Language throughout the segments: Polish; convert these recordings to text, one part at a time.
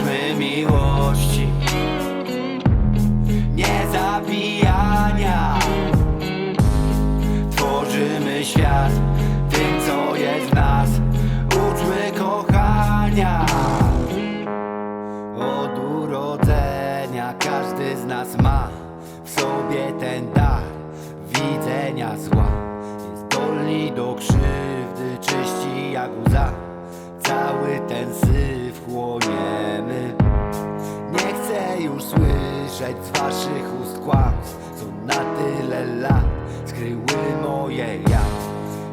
Uczmy miłości. Nie zabijania. Tworzymy świat Tym co jest w nas. Uczmy kochania. Od urodzenia Każdy z nas ma W sobie ten dar Widzenia zła. Jest dolni do krzywdy Czyści jak łza. Z waszych ust kłamstw Co na tyle lat skryły moje ja.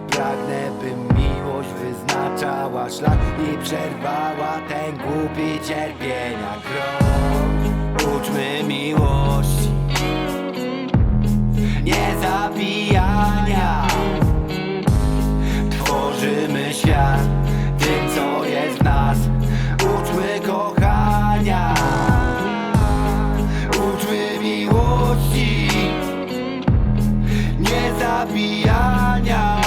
Pragnę, by miłość wyznaczała szlak I przerwała ten głupi cierpienia krok. Uczmy miłości. Nie zabijania miłości Nie zabijania.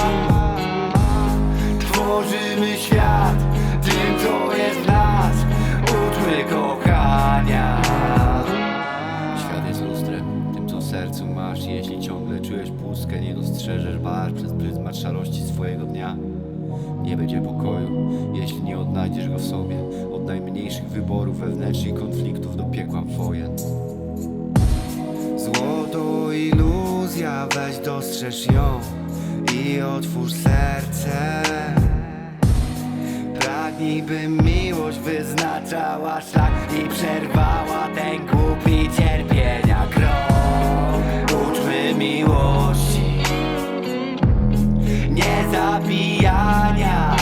Tworzymy świat tym, co jest nas. Uczmy kochania. Świat jest lustrem, tym co w sercu masz. Jeśli ciągle czujesz pustkę, nie dostrzeżesz bar Przez pryzmat szarości swojego dnia. Nie będzie pokoju, jeśli nie odnajdziesz go w sobie. Od najmniejszych wyborów wewnętrznych konfliktów do piekła wojen weź dostrzeż ją i otwórz serce. Pragnij, by miłość wyznaczała szlak i przerwała ten głupi cierpienia krok. Uczmy miłości, nie zabijania.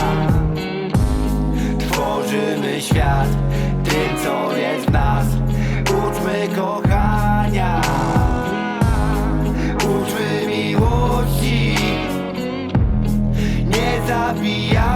Tworzymy świat tym, co jest w nas. Uczmy kochania Uczmy miłości Nie zabijania